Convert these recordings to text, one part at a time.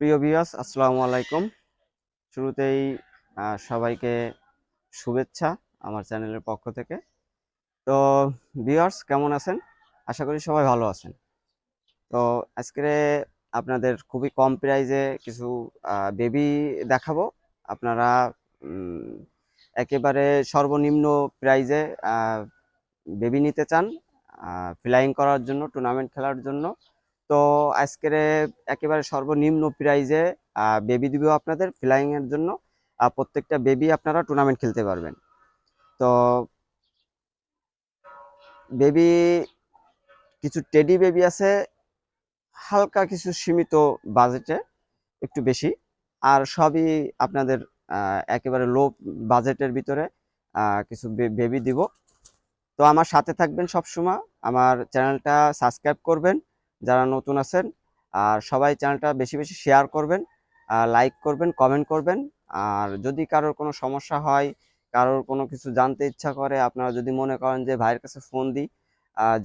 প্রিয় বিয়াস আসসালামু আলাইকুম। শুরুতেই সবাইকে শুভেচ্ছা আমার চ্যানেলের পক্ষ থেকে। তো বিয়ার্স কেমন আছেন? আশা করি সবাই ভালো আছেন। তো, আজকে আপনাদের খুবই কম প্রাইজে কিছু বেবি দেখাবো। আপনারা একেবারে সর্বনিম্ন প্রাইজে বেবি নিতে চান ফ্লাইং করার জন্য টুর্নামেন্ট খেলার জন্য। তো আজকের একেবারে সর্বনিম্ন প্রাইজে বেবি দিব আপনাদের ফ্লাইং এর জন্য। প্রত্যেকটা বেবি আপনারা টুর্নামেন্ট খেলতে পারবেন। তো বেবি কিছু টেডি বেবি আছে, হালকা কিছু সীমিত বাজেটে একটু বেশি। আর সবই আপনাদের একেবারে লো বাজেটের ভিতরে কিছু বেবি দিব। তো আমার সাথে থাকবেন সব সময় আমার চ্যানেলটা সাবস্ক্রাইব করবেন। যারা নতুন আছেন, আর সবাই চ্যানেলটা বেশি বেশি শেয়ার করবেন লাইক করবেন কমেন্ট করবেন। আর যদি কারোর কোনো সমস্যা হয়, কারোর কোনো কিছু জানতে ইচ্ছা করে, আপনারা যদি মনে করেন যে ভাইয়ের কাছে ফোন দিই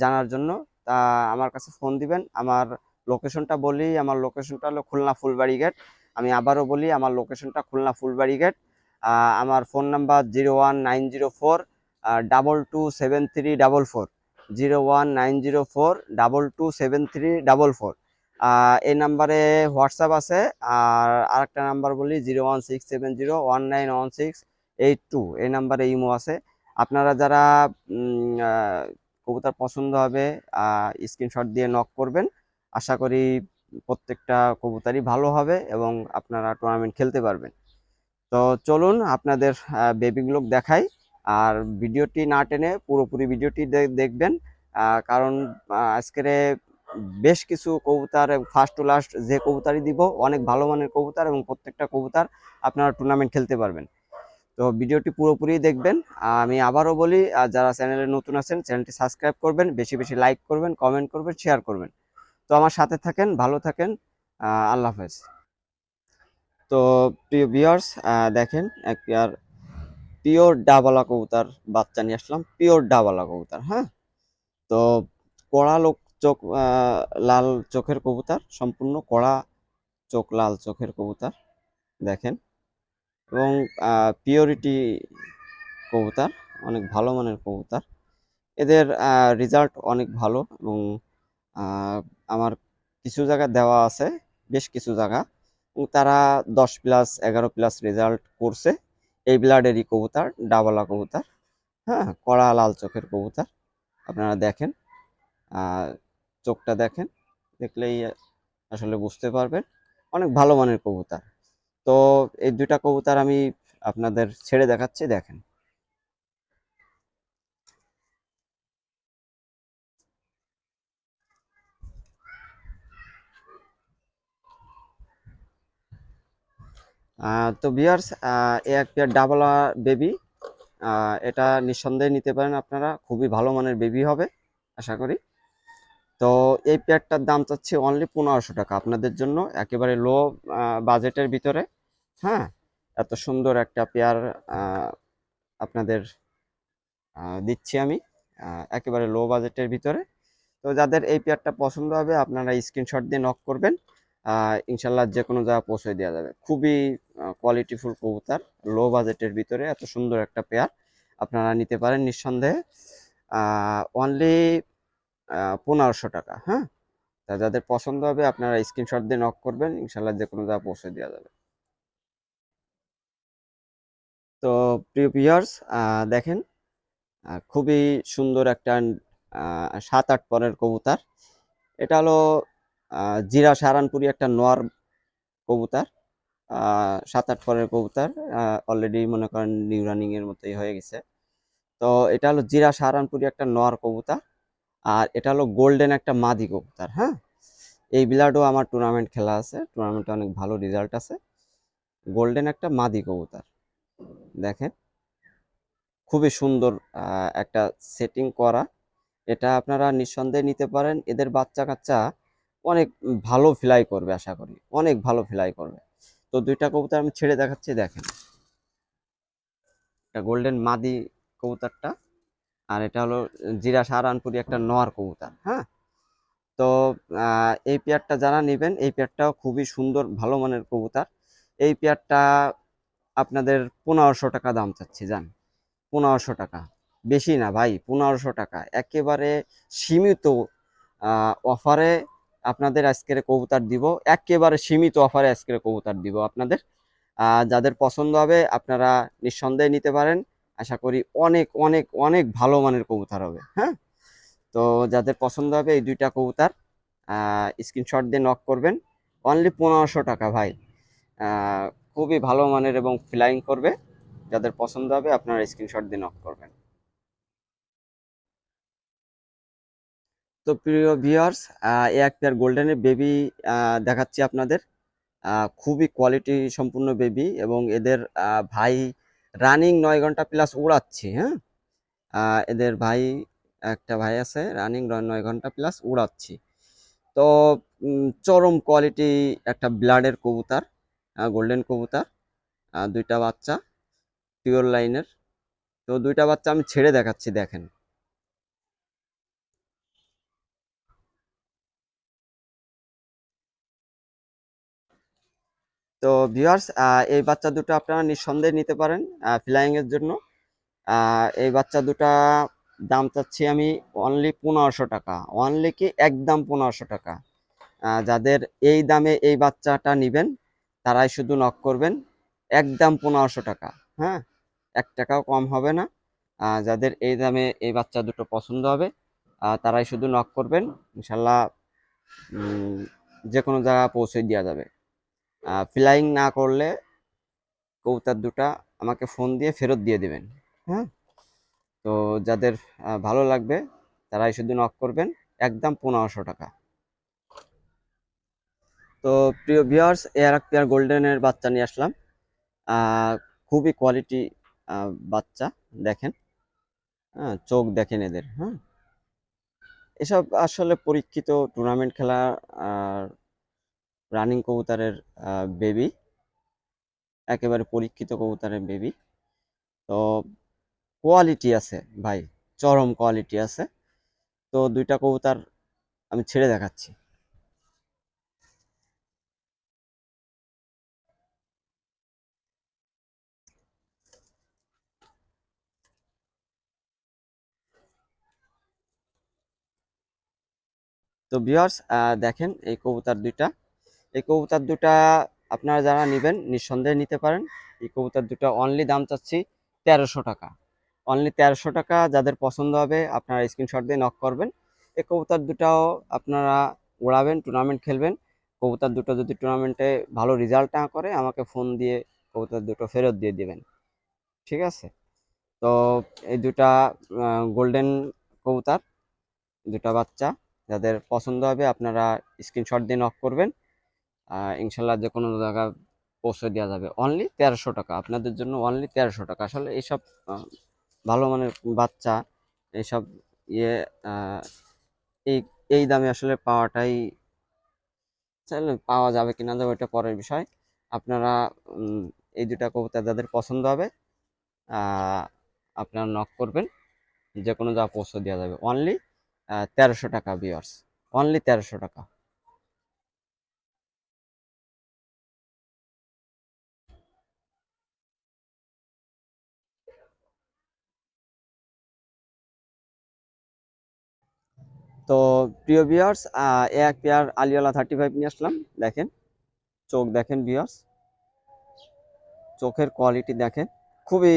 জানার জন্য, তা আমার কাছে ফোন দিবেন। আমার লোকেশনটা বলি, আমার লোকেশনটা হলো খুলনা ফুলবাড়ি গেট আমি আবারও বলি, আমার লোকেশনটা খুলনা ফুলবাড়ি গেট আমার phone number zero one nine zero four double two seven three double four zero one nine zero four double two seven three double four. এই নাম্বারে হোয়াটসঅ্যাপ আছে, আর আরেকটা নাম্বার বলি zero one six seven zero one nine one six eight two. এই নাম্বারে imo আছে। আপনারা যারা কবুতর পছন্দ হবে স্ক্রিনশট দিয়ে নক করবেন। আশা করি প্রত্যেকটা কবুতারই ভালো হবে এবং আপনারা টুর্নামেন্ট খেলতে পারবেন। তো চলুন আপনাদের বেবিগুলো দেখাই। আর ভিডিওটি না টেনে পুরোপুরি ভিডিওটি দেখবেন কারণ আজকের বেশ কিছু কবুতর ফার্স্ট টু লাস্ট যে কবুতরই দিব অনেক ভালো মানের কবুতর এবং প্রত্যেকটা কবুতর আপনারা টুর্নামেন্ট খেলতে পারবেন। তো ভিডিওটি পুরোপুরি দেখবেন। আমি আবারও বলি আহ, যারা চ্যানেলে নতুন আছেন চ্যানেলটি সাবস্ক্রাইব করবেন বেশি বেশি লাইক করবেন কমেন্ট করবেন শেয়ার করবেন। তো আমার সাথে থাকেন ভালো থাকেন আল্লাহ হাফেজ। তো প্রিয় ভিউয়ার্স দেখেন এক পেয়ার পিওর ডাবালা কবুতর বাচ্চা নিয়ে আসলাম, পিওর ডাবালা কবুতর হ্যাঁ? তো কড়া লোক চোখ লাল চোখের কবুতার, সম্পূর্ণ কড়া চোখ, লাল চোখের কবুতার, দেখেন। এবং পিওরিটি কবুতার, অনেক ভালো মানের কবুতার। এদের রেজাল্ট অনেক ভালো এবং আমার কিছু জায়গা দেওয়া আছে, বেশ কিছু জায়গা। তারা দশ প্লাস এগারো প্লাস রেজাল্ট করছে। এই ব্লাডেরই কবুতর, ডাবলা কবুতর হ্যাঁ কড়া লাল চোখের কবুতর, আপনারা দেখেন চোখটা দেখেন, দেখলেই আসলে বুঝতে পারবেন, অনেক ভালো মানের কবুতর। তো এই দুটা কবুতর আমি আপনাদের ছেড়ে দেখাচ্ছি, দেখেন। তো বিয়ার্স এক পেয়ার ডাবলা বেবি এটা নিঃসন্দেহে নিতে পারেন আপনারা, খুবই ভালো মানের বেবি হবে, আশা করি। তো এই পেয়ারটার দাম চাচ্ছি অনলি পনেরোশো টাকা, আপনাদের জন্য একেবারে লো বাজেটের ভিতরে হ্যাঁ? এত সুন্দর একটা পেয়ার আপনাদের দিচ্ছি আমি একেবারে লো বাজেটের ভিতরে। তো যাদের এই পেয়ারটা পছন্দ হবে, আপনারা স্ক্রিনশট দিয়ে নক করবেন ইনশাল্লাহ যে কোনো জায়গায় পৌঁছে দেওয়া যাবে। খুবই কোয়ালিটিফুল কবুতর লো বাজেটের ভিতরে এত সুন্দর একটা পেয়ার আপনারা নিতে পারেন নিঃসন্দেহে। অনলি পনেরোশো টাকা হ্যাঁ? তা যাদের পছন্দ হবে আপনারা স্ক্রিনশট দিয়ে নক করবেন ইনশাল্লাহ যে কোনো জায়গায় পৌঁছে দেওয়া যাবে। তো প্রিয় পিয়ার্স দেখেন খুবই সুন্দর একটা সাত আট পরের কবুতর। এটা হলো জিরা সারানপুরি একটা নোয়ার কবুতর। সাত আট পরের কবুতর অলরেডি মনে করেন নিউ রানিং এর মতোই হয়ে গেছে। তো এটা হলো জিরা সাহারানপুরি একটা নর কবুতর, আর এটা হলো গোল্ডেন একটা মাদি কবুতর হ্যাঁ? এই বিলাডও আমার টুর্নামেন্ট খেলা আছে টুর্নামেন্টে অনেক ভালো রেজাল্ট আছে। গোল্ডেন একটা মাদি কবুতর, দেখেন। খুবই সুন্দর একটা সেটিং করা। এটা আপনারা নিঃসন্দেহে নিতে পারেন, এদের বাচ্চা কাচ্চা অনেক ভালো ফ্লাই করবে, আশা করি। অনেক ভালো ফ্লাই করবে। তো দুইটা কবুতর আমি ছেড়ে দেখাচ্ছি, দেখেন। এটা গোল্ডেন মাদি কবুতরটা, আর এটা হলো জিরা সাহারানপুরি একটা নোয়ার কবুতর হ্যাঁ? তো এই পেয়ারটা যারা নেবেন, এই পেয়ারটাও খুবই সুন্দর, ভালো মানের কবুতর। এই পেয়ারটা আপনাদের পনেরোশো টাকা দাম চাচ্ছি, জান। পনেরোশো টাকা। বেশি না ভাই, পনেরোশো টাকা। একেবারে সীমিত অফারে আপনাদের আজকের কবুতার দিব। একেবারে সীমিত অফারে আজকের কবুতার দিব আপনাদের। যাদের পছন্দ হবে, আপনারা নিঃসন্দেহে নিতে পারেন। আশা করি অনেক অনেক অনেক ভালো মানের কবুতার হবে হ্যাঁ? তো যাদের পছন্দ হবে এই দুইটা কবুতার স্ক্রিনশট দিয়ে নক করবেন। অনলি পনেরোশো টাকা ভাই। খুবই ভালো মানের এবং ফ্লাইং করবে। যাদের পছন্দ হবে, আপনারা স্ক্রিনশট দিয়ে নক করবেন। তো প্রিয় ভিউয়ার্স এই এক পেয়ার গোল্ডেনের বেবি দেখাচ্ছি আপনাদের। খুবই কোয়ালিটি সম্পূর্ণ বেবি এবং এদের ভাই রানিং নয় ঘণ্টা প্লাস উড়াচ্ছে হ্যাঁ? এদের ভাই, একটা ভাই আছে রানিং নয় ঘণ্টা প্লাস উড়াচ্ছি। তো চরম কোয়ালিটি একটা ব্লাডের কবুতর গোল্ডেন কবুতর দুইটা বাচ্চা পিওর লাইনের তো দুইটা বাচ্চা আমি ছেড়ে দেখাচ্ছি, দেখেন। তো ভিউয়ার্স এই বাচ্চা দুটো আপনারা নিঃসন্দেহে নিতে পারেন ফ্লাইং এর জন্য। এই বাচ্চা দুটা দাম চাচ্ছি আমি অনলি পনেরোশো টাকা। অনলি কি একদম পনেরোশো টাকা। যাদের এই দামে এই বাচ্চাটা নেবেন, তারাই শুধু নক করবেন, একদম পনেরোশো টাকা। হ্যাঁ এক টাকাও কম হবে না। যাদের এই দামে এই বাচ্চা দুটো পছন্দ হবে তারাই শুধু নক করবেন। ইনশাল্লাহ যে কোনো জায়গা পৌঁছে দেওয়া যাবে। ফ্লাইং না করলে কবুতর দুটা আমাকে ফোন দিয়ে ফেরত দিয়ে দেবেন হ্যাঁ? তো যাদের ভালো লাগবে তারাই শুধু নক করবেন, একদম পনেরোশো টাকা। তো প্রিয় ভিউয়ার্স এর এক পেয়ার গোল্ডেনের বাচ্চা নিয়ে আসলাম। খুবই কোয়ালিটি বাচ্চা, দেখেন। হ্যাঁ চোখ দেখেন এদের হ্যাঁ? এসব আসলে পরীক্ষিত টুর্নামেন্ট খেলা রানিং কবুতরের বেবি একেবারে পরীক্ষিত কবুতরের বেবি তো কোয়ালিটি আছে ভাই, চরম কোয়ালিটি আছে। তো দুইটা কবুতর আমি ছেড়ে দেখাচ্ছি। তো ভিউয়ার্স দেখেন এই কবুতর দুইটা। এই কবুতর দুটা আপনারা যারা নেবেন, নিঃসন্দেহে নিতে পারেন। এই কবুতর দুটো অনলি দাম চাচ্ছি তেরোশো টাকা। অনলি তেরোশো টাকা, যাদের পছন্দ হবে আপনারা স্ক্রিনশট দিয়ে নক করবেন। এই কবুতর দুটাও আপনারা উড়াবেন টুর্নামেন্ট খেলবেন। কবুতর দুটো যদি টুর্নামেন্টে ভালো রেজাল্ট না করে, আমাকে ফোন দিয়ে কবুতর দুটো ফেরত দিয়ে দিবেন। ঠিক আছে? তো এই দুটা গোল্ডেন কবুতর, দুটা বাচ্চা, যাদের পছন্দ হবে আপনারা স্ক্রিনশট দিয়ে নক করবেন। ইনশাল্লাহ যে কোনো জায়গায় পৌঁছে দেওয়া যাবে। অনলি তেরোশো টাকা। আপনাদের জন্য অনলি তেরোশো টাকা। আসলে এইসব ভালো মানের বাচ্চা, এইসব ইয়ে এই এই দামে আসলে পাওয়াটাই চাইলে পাওয়া যাবে কিনা যাবে ওইটা পরের বিষয়। আপনারা এই দুটা কবুতর যাদের পছন্দ হবে আপনারা নক করবেন। যে কোনো জায়গা পৌঁছে দেওয়া যাবে। অনলি তেরোশো টাকা বিয়ার্স অনলি তেরোশো টাকা। তো প্রিয় ভিউয়ার্স এক পেয়ার আলিওলা থার্টি ফাইভ নিয়ে আসলাম, দেখেন, চোখ দেখেন ভিউয়ার্স চোখের কোয়ালিটি দেখেন, খুবই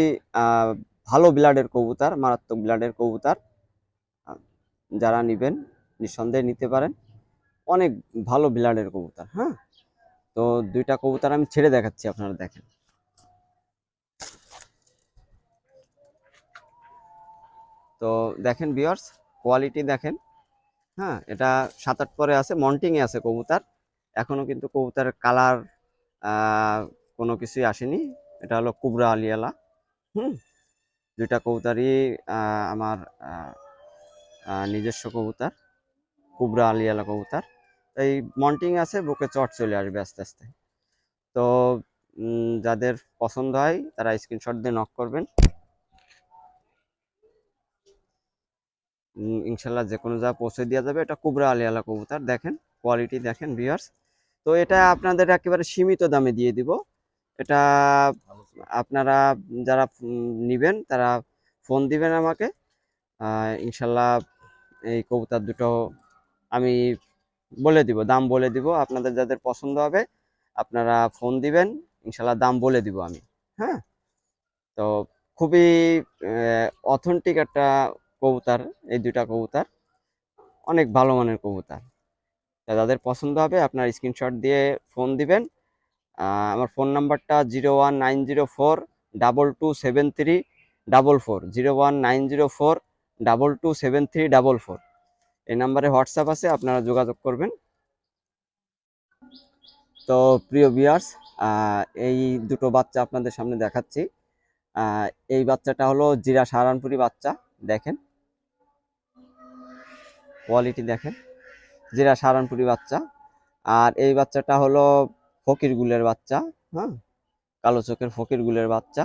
ভালো ব্লাডের কবুতর, মারাত্মক ব্লাডের কবুতর যারা নেবেন, নিঃসন্দেহে নিতে পারেন, অনেক ভালো ব্লাডের কবুতর হ্যাঁ? তো দুইটা কবুতর আমি ছেড়ে দেখাচ্ছি, আপনারা দেখেন। তো দেখেন ভিউয়ার্স কোয়ালিটি দেখেন হ্যাঁ এটা সাত আট পরে আছে, মন্টিংয়ে আছে কবুতার। এখনও কিন্তু কবুতরের কালার কোনো কিছুই আসেনি। এটা হলো কুবরা আলিয়ালা, হুম? দুইটা কবুতরই আমার নিজস্ব কবুতর, কুবরা আলিয়ালা কবুতর। এই মন্টিং আছে, বুকে চট চলে আসবে আস্তে আস্তে। তো যাদের পছন্দ হয়, তারা স্ক্রিনশট দিয়ে নক করবেন। ইনশাল্লাহ যে কোনো যা পৌঁছে দেওয়া যাবে। এটা কুবরা আলিয়ালা কবুতর, দেখেন কোয়ালিটি দেখেন ভিউয়ার্স তো এটা আপনাদের একেবারে সীমিত দামে দিয়ে দিব। এটা আপনারা যারা নিবেন, তারা ফোন দিবেন আমাকে। ইনশাল্লাহ এই কবুতর দুটো আমি বলে দিব, দাম বলে দিব। আপনাদের যাদের পছন্দ হবে, আপনারা ফোন দিবেন। ইনশাল্লাহ দাম বলে দিব আমি। হ্যাঁ? তো খুবই অথেন্টিক একটা কবুতর, এই দুইটা কবুতর। অনেক ভালো মানের কবুতর। তা যাদের পছন্দ হবে, আপনার স্ক্রিনশট দিয়ে ফোন দিবেন। আমার ফোন নাম্বারটা zero one nine zero four double two seven three double four zero one nine zero four double two seven three double four এই নাম্বারে হোয়াটসঅ্যাপ আছে, আপনারা যোগাযোগ করবেন। তো প্রিয় বিয়ার্স এই দুটো বাচ্চা আপনাদের সামনে দেখাচ্ছি। এই বাচ্চাটা হলো জিরা সাহারানপুরি বাচ্চা, দেখেন। কোয়ালিটি দেখেন। জিরা সারানপুরি বাচ্চা। আর এই বাচ্চাটা হলো ফকির গুলের বাচ্চা হ্যাঁ? কালো চোখের ফকির গুলের বাচ্চা।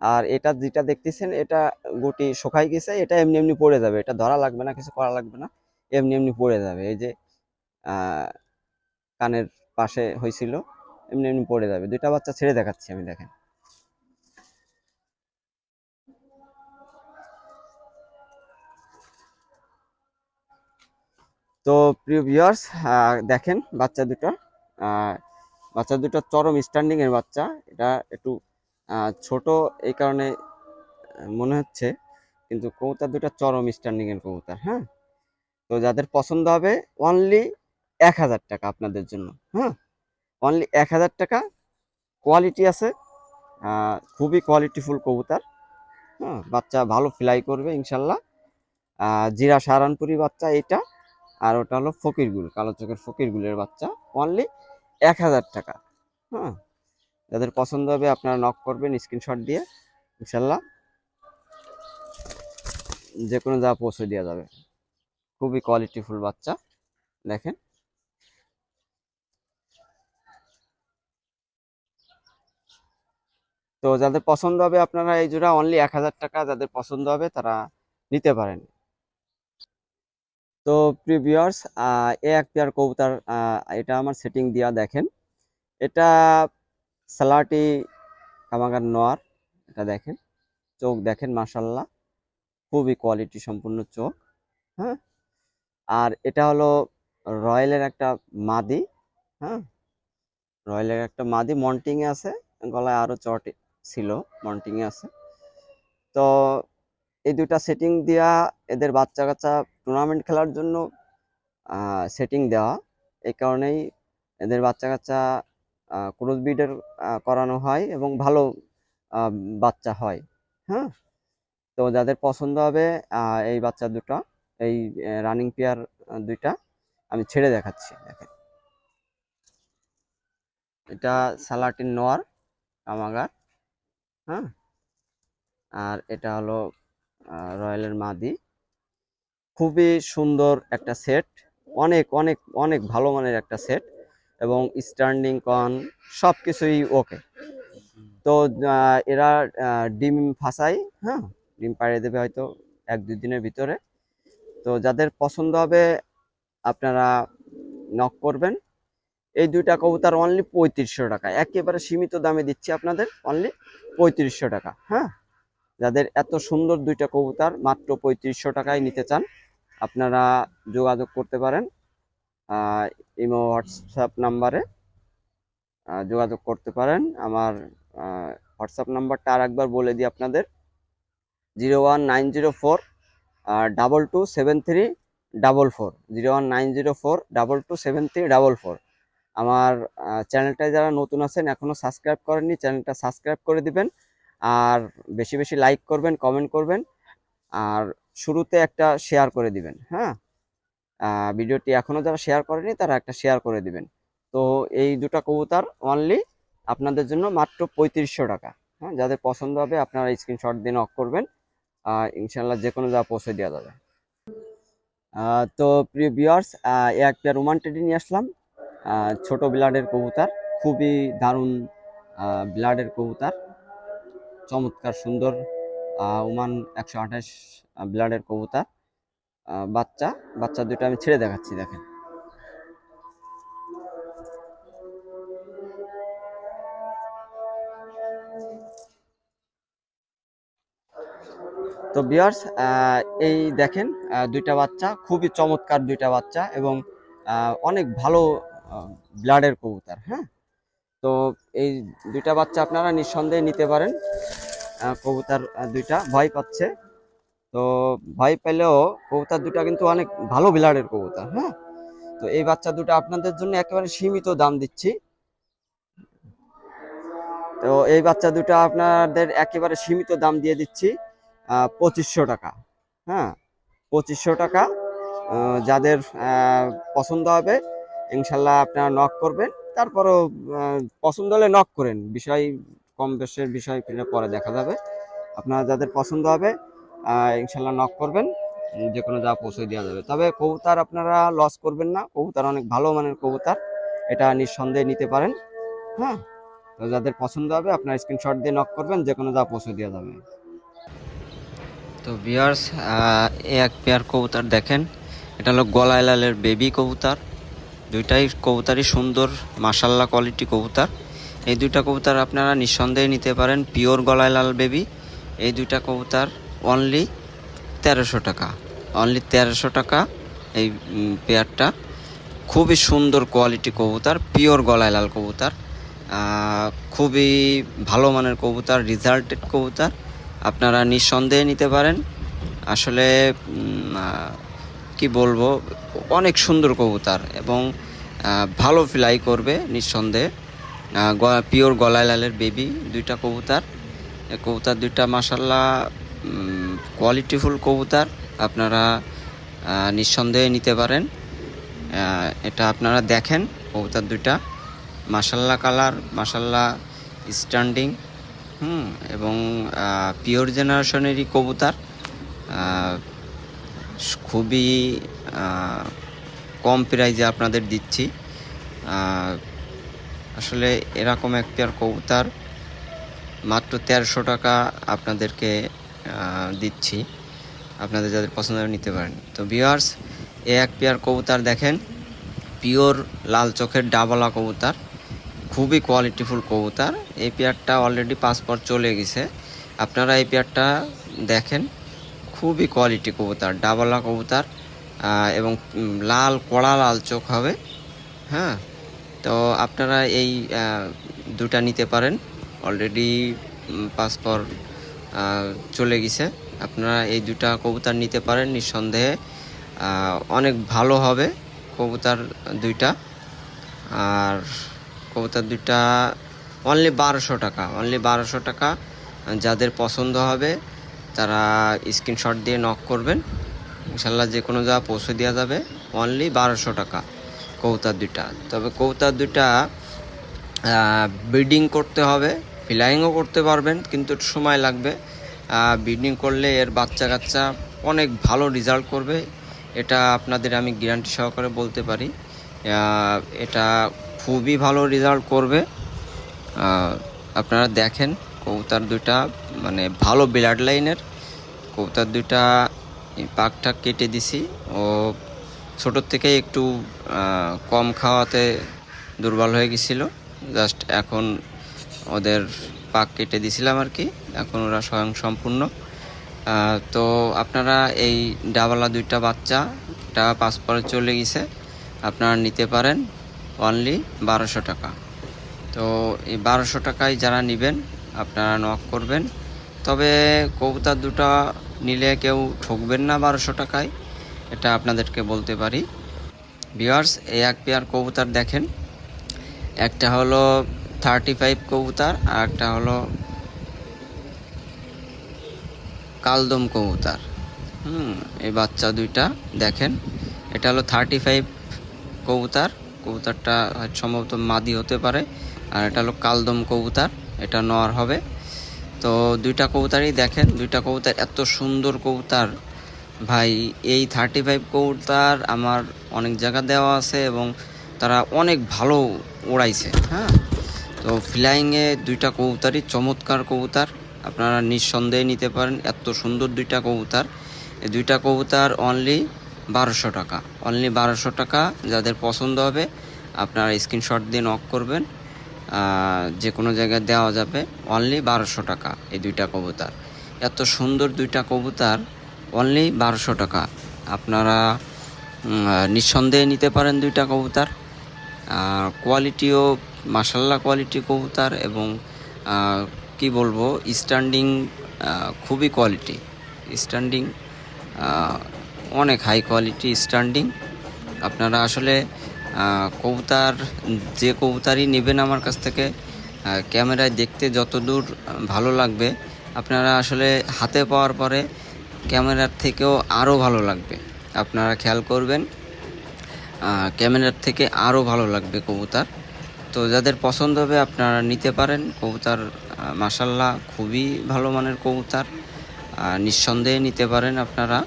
আর এটা যেটা দেখতেছেন, এটা গুটি শুকাই গেছে, এটা এমনি এমনি পড়ে যাবে। এটা ধরা লাগবে না, কিছু করা লাগবে না। এমনি এমনি পড়ে যাবে। এই যে কানের পাশে হয়েছিল, এমনি এমনি পড়ে যাবে। দুইটা বাচ্চা ছেড়ে দেখাচ্ছি আমি, দেখেন। তো প্রিয় ভিউয়ার্স দেখেন বাচ্চা দুটো। বাচ্চা দুটো চরম স্ট্যান্ডিংয়ের বাচ্চা। এটা একটু ছোট এই কারণে মনে হচ্ছে, কিন্তু কবুতর দুটো চরম স্ট্যান্ডিং এর কবুতর হ্যাঁ? তো যাদের পছন্দ হবে অনলি এক হাজার টাকা আপনাদের জন্য হ্যাঁ? অনলি এক হাজার টাকা কোয়ালিটি আছে খুবই কোয়ালিটিফুল কবুতর হ্যাঁ? বাচ্চা ভালো ফ্লাই করবে, ইনশাল্লাহ। জিরা সারানপুরি বাচ্চা এটা আর ওটা হলো ফকিরগুল কালো চোখের ফকিরগুলের বাচ্চা অনলি এক হাজার টাকা। হ্যাঁ? যাদের পছন্দ হবে আপনারা নক করবেন স্ক্রিনশট দিয়ে, ইনশাল্লাহ যে কোনো যা পৌঁছে দেওয়া যাবে। খুবই কোয়ালিটিফুল বাচ্চা, দেখেন। তো যাদের পছন্দ হবে আপনারা এই জোড়া অনলি এক হাজার টাকা, যাদের পছন্দ হবে তারা নিতে পারেন। তো প্রিভিয়ার্স এ এক পেয়ার কবুতর এটা আমার সেটিং দেওয়া দেখেন। এটা সালাটি কামাগার নোয়ার, এটা দেখেন। চোখ দেখেন মাসাল্লাহ খুবই কোয়ালিটি সম্পূর্ণ চোখ হ্যাঁ? আর এটা হলো রয়্যালের একটা মাদি হ্যাঁ? রয়্যালের একটা মাদি, মন্টিংয়ে আছে। গলায় আরও চট ছিল, মন্টিংয়ে আছে। তো এই দুটা সেটিং দেওয়া এদের বাচ্চা কাচ্চা টুর্নামেন্ট খেলার জন্য সেটিং দেওয়া। এই কারণেই এদের বাচ্চা কাচ্চা ক্রস করানো হয় এবং ভালো বাচ্চা হয়। হ্যাঁ? তো যাদের পছন্দ হবে এই বাচ্চা দুটো, এই রানিং পেয়ার দুইটা, আমি ছেড়ে দেখাচ্ছি, দেখেন। এটা সালাটিন নোয়ার কামাগার। হ্যাঁ? আর এটা হলো রয়্যালের মাদি। খুবই সুন্দর একটা সেট অনেক অনেক অনেক ভালো মানের একটা সেট এবং স্ট্যান্ডিং কন সব কিছুই ওকে তো এরা ডিম ফাঁসাই হ্যাঁ? ডিম পাড়িয়ে দেবে হয়তো এক, দুই দিনের ভিতরে। তো, যাদের পছন্দ হবে, আপনারা নক করবেন। এই দুইটা কবুতর অনলি পঁয়ত্রিশশো টাকা। একেবারে সীমিত দামে দিচ্ছি আপনাদের অনলি পঁয়ত্রিশশো টাকা হ্যাঁ? যাদের এত সুন্দর দুইটা কবুতর, মাত্র পঁয়ত্রিশশো টাকায় নিতে চান, আপনারা যোগাযোগ করতে পারেন ইমো, হোয়াটসঅ্যাপ নাম্বারে যোগাযোগ করতে পারেন। আমার হোয়াটসঅ্যাপ নাম্বারটা আর একবার বলে দিই আপনাদের, zero one nine zero four double two seven three double four, zero one nine zero four double two seven three double four. আমার চ্যানেলটায় যারা নতুন আছেন এখনও সাবস্ক্রাইব করেননি, চ্যানেলটা সাবস্ক্রাইব করে দিবেন। আর বেশি বেশি লাইক করবেন কমেন্ট করবেন, আর শুরুতে একটা শেয়ার করে দিবেন হ্যাঁ? ভিডিওটি এখনও যারা শেয়ার করেনি, তারা একটা শেয়ার করে দিবেন। তো এই দুটো কবুতর অনলি আপনাদের জন্য মাত্র পঁয়ত্রিশশো টাকা হ্যাঁ? যাদের পছন্দ হবে, আপনারা স্ক্রিনশট দিয়ে নক করবেন, আর ইনশাল্লাহ যে কোনো যা পৌঁছে দেওয়া যাবে। তো প্রিয় বিয়ার্স একটা রোমান টেডি নিয়ে আসলাম। ছোট ব্লাডের কবুতর, খুবই দারুণ ব্লাডের কবুতর। চমৎকার, সুন্দর ওমান একশো আঠাশ ব্লাডের কবুতর। বাচ্চা বাচ্চা দুটো আমি ছেড়ে দেখাচ্ছি, দেখেন। তো বিয়ার্স এই দেখেন দুইটা বাচ্চা, খুবই চমৎকার দুইটা বাচ্চা এবং অনেক ভালো ব্লাডের কবুতর হ্যাঁ? তো এই দুইটা বাচ্চা আপনারা নিঃসন্দেহে নিতে পারেন। কবুতার দুইটা ভয় পাচ্ছে। তো ভয় পেলেও কবুতার দুটা কিন্তু অনেক ভালো ব্লাডের কবুতর হ্যাঁ? তো এই বাচ্চা দুটো আপনাদের জন্য একেবারে সীমিত দাম দিচ্ছি। তো এই বাচ্চা দুটো আপনাদের একেবারে সীমিত দাম দিয়ে দিচ্ছি পঁচিশশো টাকা হ্যাঁ? পঁচিশশো টাকা যাদের পছন্দ হবে, ইনশাল্লাহ আপনারা নক করবেন। তারপরও পছন্দ হলে নক করেন। বিষয় কম বেশের বিষয় পরে দেখা যাবে। আপনারা যাদের পছন্দ হবে ইনশাল্লাহ নক করবেন। যে কোনো যা পৌঁছে দেওয়া যাবে। তবে কবুতার আপনারা লস করবেন না। কবুতার অনেক ভালো মানের কবুতার। এটা নিঃসন্দেহে নিতে পারেন। হ্যাঁ? তো যাদের পছন্দ হবে, আপনার স্ক্রিনশট দিয়ে নক করবেন। যে কোনো যা পৌঁছে দেওয়া যাবে। তো বিয়ার্স এক পেয়ার কবুতর দেখেন। এটা হলো গলায় লালের বেবি কবুতর। দুইটাই কবুতারই সুন্দর মাসাল্লা কোয়ালিটি কবুতর। এই দুইটা কবুতর আপনারা নিঃসন্দেহে নিতে পারেন পিওর গলায় লাল বেবি এই দুইটা কবুতর অনলি তেরোশো টাকা। অনলি তেরোশো টাকা এই পেয়ারটা খুবই সুন্দর কোয়ালিটি কবুতর পিওর গলায় লাল কবুতর। খুবই ভালো মানের কবুতর রিজাল্টেড কবুতর। আপনারা নিঃসন্দেহে নিতে পারেন। আসলে কি বলব, অনেক সুন্দর কবুতর এবং ভালো ফ্লাই করবে নিঃসন্দেহে। পিওর গলায় লালের বেবি দুইটা কবুতর। কবুতর দুইটা মাসাল্লাহ কোয়ালিটিফুল কবুতর। আপনারা নিঃসন্দেহে নিতে পারেন। এটা আপনারা দেখেন কবুতর দুইটা। মাসাল্লা কালার মাসাল্লা স্ট্যান্ডিং হুম, এবং পিওর জেনারেশনেরই কবুতর। খুবই কম প্রাইজে আপনাদের দিচ্ছি। আসলে এরকম এক পেয়ার কবুতর মাত্র তেরোশো টাকা আপনাদেরকে দিচ্ছি। আপনাদের যাদের পছন্দ নিতে পারেন। তো ভিউয়ার্স এ এক পেয়ার কবুতর দেখেন। পিওর লাল চোখের ডাবলা কবুতার। খুবই কোয়ালিটিফুল কবুতার। এই পেয়ারটা অলরেডি পাসপোর্ট চলে গেছে। আপনারা এই পেয়ারটা দেখেন। খুবই কোয়ালিটি কবুতর, ডাবলা কবুতর এবং লাল, কড়া লাল চোখ হবে হ্যাঁ? তো আপনারা এই দুটা নিতে পারেন। অলরেডি পাসপোর্ট চলে গেছে। আপনারা এই দুটা কবুতর নিতে পারেন, নিঃসন্দেহে অনেক ভালো হবে কবুতর দুইটা। আর কবুতর দুইটা অনলি বারোশো টাকা অনলি বারোশো টাকা, যাদের পছন্দ হবে তারা স্ক্রিনশট দিয়ে নক করবেন। ইনশাল্লাহ যে কোনো যা পৌঁছে দেওয়া যাবে। অনলি বারোশো টাকা। কবুতর দুইটা। তবে কবুতর দুইটা ব্রিডিং করতে হবে। ফ্লাইংও করতে পারবেন, কিন্তু একটু সময় লাগবে। ব্রিডিং করলে এর বাচ্চা কাচ্চা অনেক ভালো রেজাল্ট করবে। এটা আপনাদের আমি গ্যারান্টি সহকারে বলতে পারি। এটা খুবই ভালো রেজাল্ট করবে। আপনারা দেখেন। কবুতর দুইটা মানে ভালো ব্লাড লাইনের কবুতর দুইটা এই পাকটা কেটে দিছি। ও ছোটোর থেকে একটু কম খাওয়াতে দুর্বল হয়ে গেছিল। জাস্ট এখন ওদের পাক কেটে দিছিলাম আর কি। এখন ওরা স্বয়ং সম্পূর্ণ তো আপনারা এই ডাবালা দুইটা বাচ্চাটা পাসপোর্টে চলে গেছে, আপনারা নিতে পারেন। অনলি বারোশো টাকা। তো এই বারোশো টাকায় যারা নেবেন আপনারা নক করবেন। তবে কবুতর দুটো নিলে কেউ ঠকবেন না বারোশো টাকায়, এটা আপনাদেরকে বলতে পারি। ভিওয়ার্স এই এক পেয়ার কবুতর দেখেন। একটা হলো থার্টি ফাইভ কবুতর আর একটা হলো কালদম কবুতর। হুম, এই বাচ্চা দুইটা দেখেন। এটা হলো থার্টি ফাইভ কবুতর। কবুতরটা সম্ভবত মাদি হতে পারে। আর এটা হলো কালদম কবুতর। এটা নর হবে। তো দুইটা কবুতরই দেখেন, দুইটা কবুতর, এত সুন্দর কবুতর। ভাই, এই থার্টি ফাইভ কবুতর আমার অনেক জায়গা দেওয়া আছে এবং তারা অনেক ভালো উড়াইছে হ্যাঁ? তো ফ্লাইংয়ে দুইটা কবুতরই চমৎকার কবুতর। আপনারা নিঃসন্দেহে নিতে পারেন, এত সুন্দর দুইটা কবুতর। এই দুইটা কবুতর অনলি বারোশো টাকা। অনলি বারোশো টাকা, যাদের পছন্দ হবে, আপনারা স্ক্রিনশট দিয়ে নক করবেন। যে কোনো জায়গায় দেওয়া যাবে অনলি বারোশো টাকা এই দুইটা কবুতর। এত সুন্দর দুইটা কবুতর অনলি বারোশো টাকা। আপনারা নিঃসন্দেহে নিতে পারেন দুইটা কবুতর। কোয়ালিটিও মাসাল্লা কোয়ালিটি কবুতর এবং কি বলব স্ট্যান্ডিং খুবই কোয়ালিটি স্ট্যান্ডিং অনেক হাই কোয়ালিটি স্ট্যান্ডিং আপনারা আসলে কবুতর, যে কবুতারই নেবেন আমার কাছ থেকে ক্যামেরায় দেখতে যতদূর ভালো লাগবে, আপনারা আসলে হাতে পাওয়ার পরে ক্যামেরার থেকেও আরও ভালো লাগবে। আপনারা খেয়াল করবেন ক্যামেরার থেকে আরও ভালো লাগবে কবুতার। তো যাদের পছন্দ হবে আপনারা নিতে পারেন, কবুতার মাসাল্লাহ খুবই ভালো মানের কবুতার নিঃসন্দেহে নিতে পারেন আপনারা।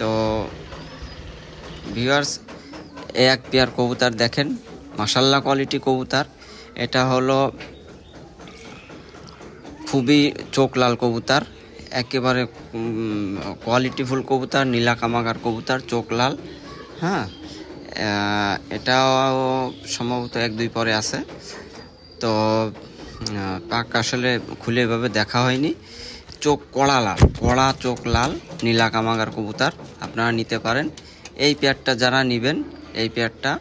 তো ভিউয়ার্স এক পেয়ার কবুতর দেখেন। মাসাল্লাহ কোয়ালিটি কবুতর। এটা হলো খুবই চোখ লাল কবুতর, একেবারে কোয়ালিটিফুল কবুতর, নীলা কামাগার কবুতর, চোখ লাল হ্যাঁ? এটাও সম্ভবত এক দুই পরে আছে। তো পাক আসলে খুলে এভাবে দেখা হয়নি। চোখ কড়া লাল, কড়া চোখ লাল, নীলা কামাগার কবুতর আপনারা নিতে পারেন। এই পেয়ারটা যারা নেবেন এই পেয়ারটা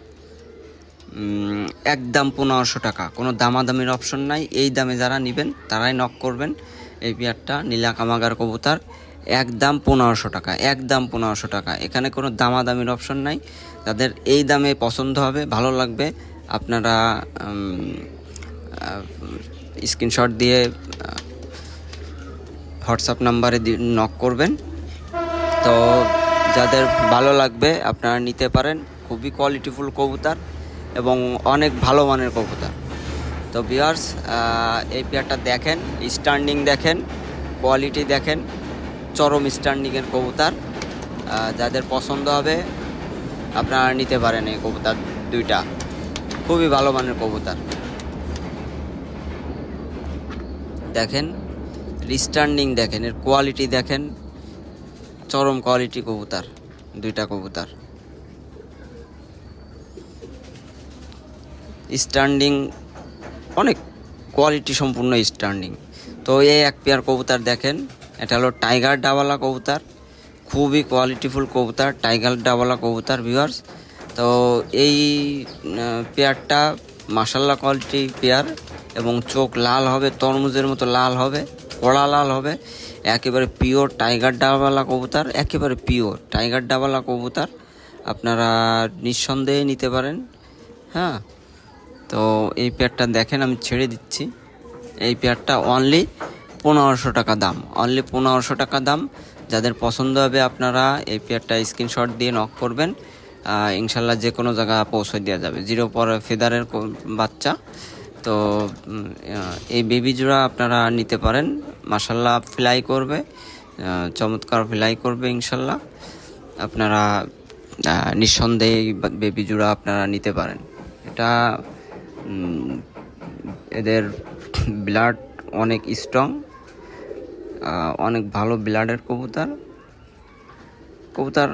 একদম পনেরোশো টাকা। কোনো দামাদামির অপশন নাই। এই দামে যারা নেবেন, তারাই নক করবেন। এই পেয়ারটা নীলা কামাগার কবুতর একদম পনেরোশো টাকা একদম পনেরোশো টাকা। এখানে কোনো দামাদামির অপশন নাই। তাদের এই দামে পছন্দ হবে, ভালো লাগবে। আপনারা স্ক্রিনশট দিয়ে হোয়াটসঅ্যাপ নাম্বারে নক করবেন। তো, যাদের ভালো লাগবে, আপনারা নিতে পারেন। খুবই কোয়ালিটিফুল কবুতর এবং অনেক ভালো মানের কবুতর। তো বিয়ার্স এই পেয়ারটা দেখেন স্ট্যান্ডিং দেখেন কোয়ালিটি দেখেন, চরম স্ট্যান্ডিংয়ের কবুতর। যাদের পছন্দ হবে, আপনারা নিতে পারেন এই কবুতর দুইটা। খুবই ভালো মানের কবুতর। দেখেন স্ট্যান্ডিং দেখেন, এর কোয়ালিটি দেখেন, চরম কোয়ালিটি কবুতর, দুইটা কবুতর। স্ট্যান্ডিং অনেক কোয়ালিটি সম্পূর্ণ স্ট্যান্ডিং তো এই এক পেয়ার কবুতর দেখেন, এটা হলো টাইগার ডাবালা কবুতর, খুবই কোয়ালিটিফুল কবুতর টাইগার ডাবালা কবুতর ভিউয়ার্স তো এই পেয়ারটা মাসাল্লা কোয়ালিটি পেয়ার এবং চোখ লাল হবে, তরমুজের মতো লাল হবে, কড়া লাল হবে। একেবারে পিওর টাইগার ডাবালা কবুতর, একেবারে পিওর টাইগার ডাবালা কবুতর। আপনারা নিঃসন্দেহে নিতে পারেন। হ্যাঁ তো এই পেয়ারটা দেখেন, আমি ছেড়ে দিচ্ছি। এই পেয়ারটা অনলি পনেরোশো টাকা দাম। অনলি পনেরোশো টাকা দাম। যাদের পছন্দ হবে আপনারা এই পেয়ারটা স্ক্রিনশট দিয়ে নক করবেন। ইনশাল্লাহ যে কোনো জায়গা পৌঁছে দেওয়া যাবে। জিরো পর ফেদারের বাচ্চা। তো এই বেবি জোড়া আপনারা নিতে পারেন। মাসাল্লাহ ফ্লাই করবে। চমৎকার ফ্লাই করবে ইনশাল্লাহ। আপনারা নিঃসন্দেহে বেবি জোড়া আপনারা নিতে পারেন। এটা এদের ব্লাড অনেক স্ট্রং অনেক ভালো ব্লাডের কবুতর। কবুতর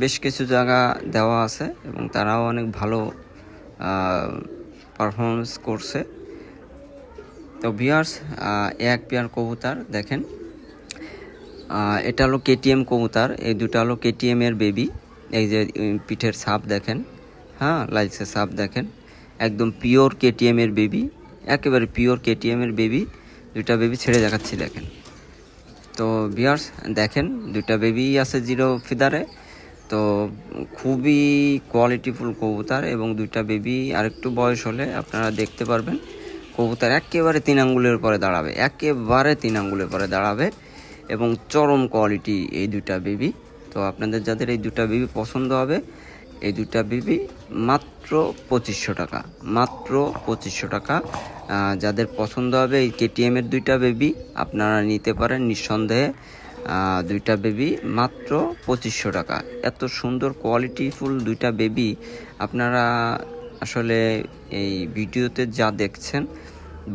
বেশ কিছু জায়গা দেওয়া আছে এবং তারাও অনেক ভালো পারফরমেন্স করছে। তো বিয়ার্স এক পেয়ার কবুতর দেখেন। এটা হলো কেটিএম কবুতর, এই দুটো হলো কেটিএম এর বেবি এই যে পিঠের ছাপ দেখেন। হ্যাঁ লাইসের ছাপ দেখেন। একদম পিওর কেটিএম এর বেবি একেবারে পিওর কেটিএম এর বেবি দুইটা বেবি ছেড়ে দেখাচ্ছি দেখেন। তো বিয়ার্স দেখেন, দুইটা বেবি আছে জিরো ফিদারে তো খুবই কোয়ালিটিফুল কবুতর এবং দুইটা বেবি আরেকটু বয়স হলে আপনারা দেখতে পারবেন, কবুতর একেবারে তিন আঙ্গুলের পরে দাঁড়াবে, একেবারে তিন আঙ্গুলের পরে দাঁড়াবে এবং চরম কোয়ালিটি এই দুইটা বেবি তো আপনাদের যাদের এই দুটা বেবি পছন্দ হবে, এই দুটা বেবি মাত্র পঁচিশশো টাকা। মাত্র পঁচিশশো টাকা। যাদের পছন্দ হবে এই কেটিএম এর দুইটা বেবি আপনারা নিতে পারেন নিঃসন্দেহে। দুইটা বেবি মাত্র পঁচিশশো টাকা। এত সুন্দর কোয়ালিটিফুল দুইটা বেবি আপনারা আসলে এই ভিডিওতে যা দেখছেন,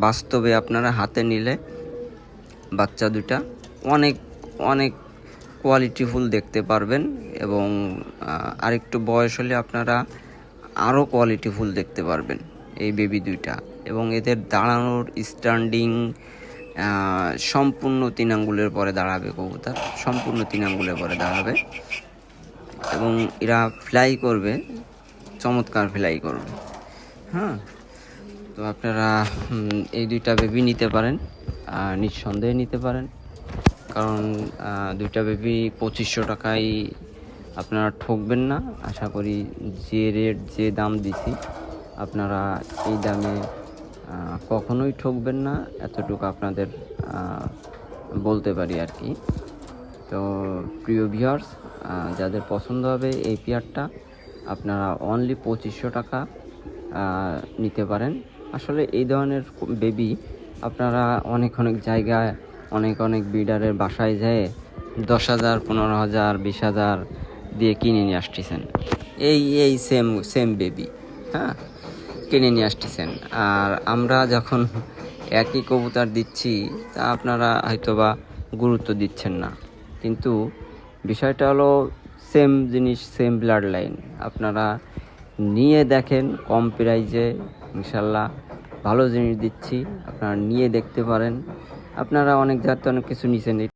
বাস্তবে আপনারা হাতে নিলে বাচ্চা দুটা অনেক অনেক কোয়ালিটিফুল দেখতে পারবেন এবং আরেকটু বয়স হলে আপনারা আরও কোয়ালিটিফুল দেখতে পারবেন, এই বেবি দুইটা। এবং এদের দাঁড়ানোর স্ট্যান্ডিং সম্পূর্ণ তিন আঙ্গুলের পরে দাঁড়াবে কবুতর, সম্পূর্ণ তিন আঙ্গুলের পরে দাঁড়াবে। এবং এরা ফ্লাই করবে, চমৎকার ফ্লাই করবে। হ্যাঁ তো আপনারা এই দুইটা বেবি নিতে পারেন নিঃসন্দেহে নিতে পারেন। কারণ দুইটা বেবি পঁচিশশো টাকায় আপনারা ঠকবেন না। আশা করি যে রেট যে দাম দিছি, আপনারা এই দামে কখনোই ঠকবেন না, এতটুকু আপনাদের বলতে পারি আর কি। তো প্রিয় ভিউয়ার্স যাদের পছন্দ হবে এই পেয়ারটা আপনারা অনলি পঁচিশশো টাকা নিতে পারেন। আসলে এই ধরনের বেবি আপনারা অনেক অনেক জায়গায়, অনেক অনেক বিডারের বাসায় যেয়ে দশ হাজার, পনেরো হাজার, বিশ হাজার দিয়ে কিনে নিয়ে আসতেছেন। এই এই সেম সেম বেবি হ্যাঁ? কিনে নিয়ে আসতেছেন। আর আমরা যখন একই কবুতর দিচ্ছি, তা আপনারা হয়তোবা গুরুত্ব দিচ্ছেন না। কিন্তু বিষয়টা হলো সেম জিনিস সেম ব্লাড লাইন আপনারা নিয়ে দেখেন, কম প্রাইজে ইনশাল্লাহ ভালো জিনিস দিচ্ছি। আপনারা নিয়ে দেখতে পারেন। আপনারা অনেক জাত অনেক কিছু নিছেন।